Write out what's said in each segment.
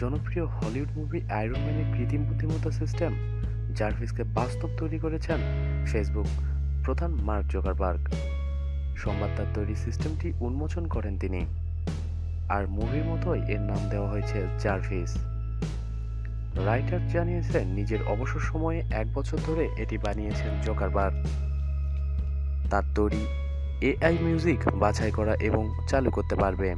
জনপ্রিয় Hollywood movie iron ম্যানের কৃত্রিম বুদ্ধিমত্তা সিস্টেম, জার্ভিসকে বাস্তব তৈরি করেছেন ফেসবুক প্রধান মার্ক জোকারবার্গ। সোমবার তার সিস্টেমটি উন্মোচন করেন তিনি। আর মুভির মতোই এর নাম দেওয়া হয়েছে জার্ভিস। রাইটার জানিয়েছেন, নিজের অবসর সময়ে এক বছর ধরে এটি বানিয়েছেন জোকারবার্গ। তার তৈরি এআই মিউজিক বাছাই করা এবং চালু করতে পারবে।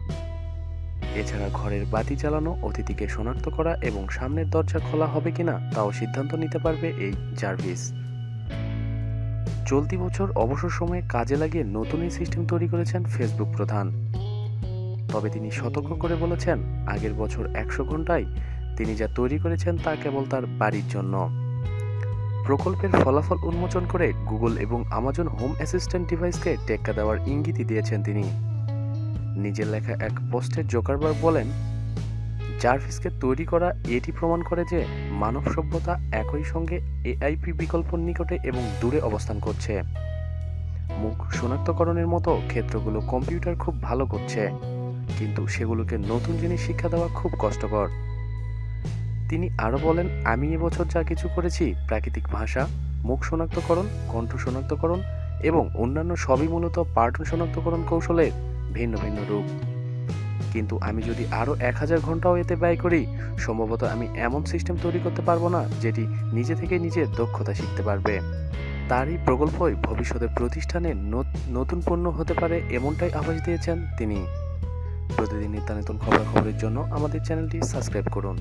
এছাড়া ঘরের বাতি জ্বালানো অতিথিকে শনাক্ত করা এবং সামনের দরজা খোলা হবে কিনা তাও সিদ্ধান্ত নিতে পারবে এই জার্ভিস চলতি বছর অবসর সময়ে কাজে লাগিয়ে নতুন এই সিস্টেম তৈরি করেছেন ফেসবুক প্রধান। তবে তিনি সতর্ক করে বলেছেন, আগের বছর একশো ঘন্টায় তিনি যা তৈরি করেছেন তা কেবল তার বাড়ির জন্য। প্রকল্পের ফলাফল উন্মোচন করে গুগল এবং আমাজন হোম অ্যাসিস্ট্যান্ট ডিভাইসকে টেক্কা দেওয়ার ইঙ্গিতই দিয়েছেন তিনি। নিজের লেখা এক পোস্টে জোকারবার্গ বলেন জার্ভিসকে তৈরি করা এটি প্রমাণ করে যে মানব সভ্যতা একই সঙ্গে এআইপি বিকল্প নিকটে এবং দূরে অবস্থান করছে। মুখ শনাক্তকরণের মতো ক্ষেত্রগুলো কম্পিউটার খুব ভালো করছে, কিন্তু সেগুলোকে নতুন জিনিস শিক্ষা দেওয়া খুব কষ্টকর। তিনি আরও বলেন, আমি এবছর যা কিছু করেছি, প্রাকৃতিক ভাষা, মুখ শনাক্তকরণ, কণ্ঠ শনাক্তকরণ এবং অন্যান্য সবই মূলত পার্টন শনাক্তকরণ কৌশলের ভিন্ন ভিন্ন রূপ। কিন্তু আমি যদি আরও এক হাজার ঘন্টাও এতে ব্যয় করি, সম্ভবত আমি এমন সিস্টেম তৈরি করতে পারব না, যেটি নিজে থেকে নিজে দক্ষতা শিখতে পারবে। তারই প্রকল্পই ভবিষ্যতের প্রতিষ্ঠানে নত- নতুন পণ্য হতে পারে এমনটাই আভাস দিয়েছেন তিনি। প্রতিদিন নিত্য নতুন খবরাখবরের জন্য আমাদের চ্যানেলটি সাবস্ক্রাইব করুন।